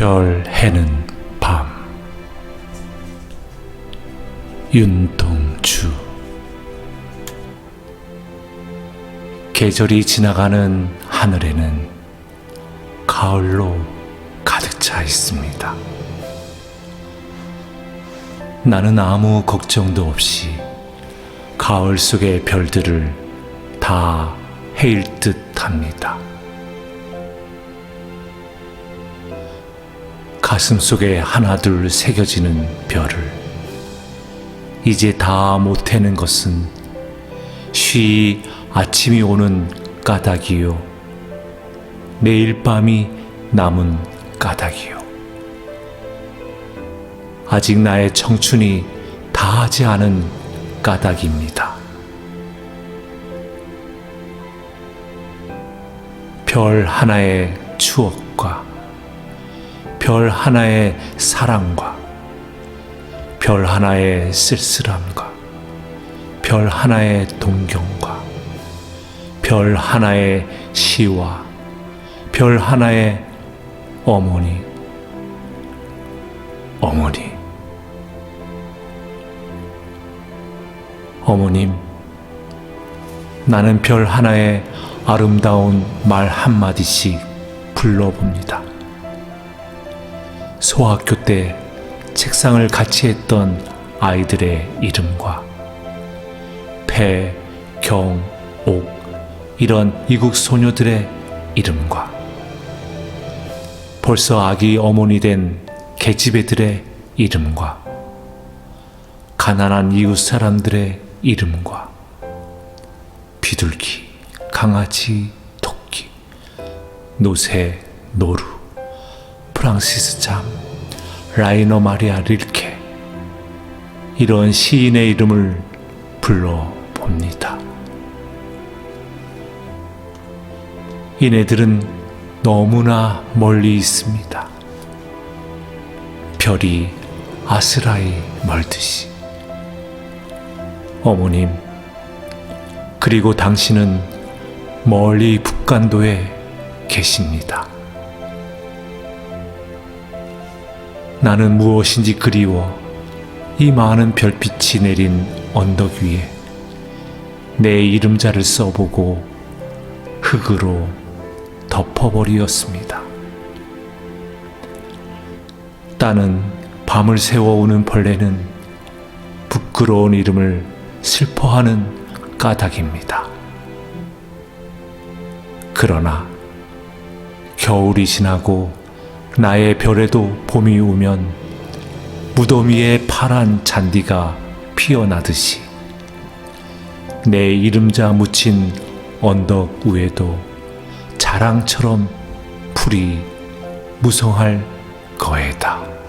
별 해는 밤 윤동주 계절이 지나가는 하늘에는 가을로 가득 차 있습니다. 나는 아무 걱정도 없이 가을 속의 별들을 다 헤일 듯 합니다. 가슴 속에 하나둘 새겨지는 별을. 이제 다 못해는 것은 쉬 아침이 오는 까닭이요. 내일 밤이 남은 까닭이요. 아직 나의 청춘이 다하지 않은 까닭입니다. 별 하나의 추억과 별 하나의 사랑과 별 하나의 쓸쓸함과 별 하나의 동경과 별 하나의 시와 별 하나의 어머니 어머니 어머님 나는 별 하나의 아름다운 말 한마디씩 불러봅니다. 소학교 때 책상을 같이 했던 아이들의 이름과 배, 경, 옥 이런 이국 소녀들의 이름과 벌써 아기 어머니 된 계집애들의 이름과 가난한 이웃 사람들의 이름과 비둘기, 강아지, 토끼, 노새, 노루, 프랑시스 잠, 라이너 마리아 릴케 이런 시인의 이름을 불러봅니다. 이네들은 너무나 멀리 있습니다. 별이 아스라이 멀듯이. 어머님, 그리고 당신은 멀리 북간도에 계십니다. 나는 무엇인지 그리워 이 많은 별빛이 내린 언덕 위에 내 이름자를 써보고 흙으로 덮어버리었습니다. 따는 밤을 새워오는 벌레는 부끄러운 이름을 슬퍼하는 까닭입니다. 그러나 겨울이 지나고 나의 별에도 봄이 오면 무덤 위에 파란 잔디가 피어나듯이 내 이름자 묻힌 언덕 위에도 자랑처럼 풀이 무성할 거에다.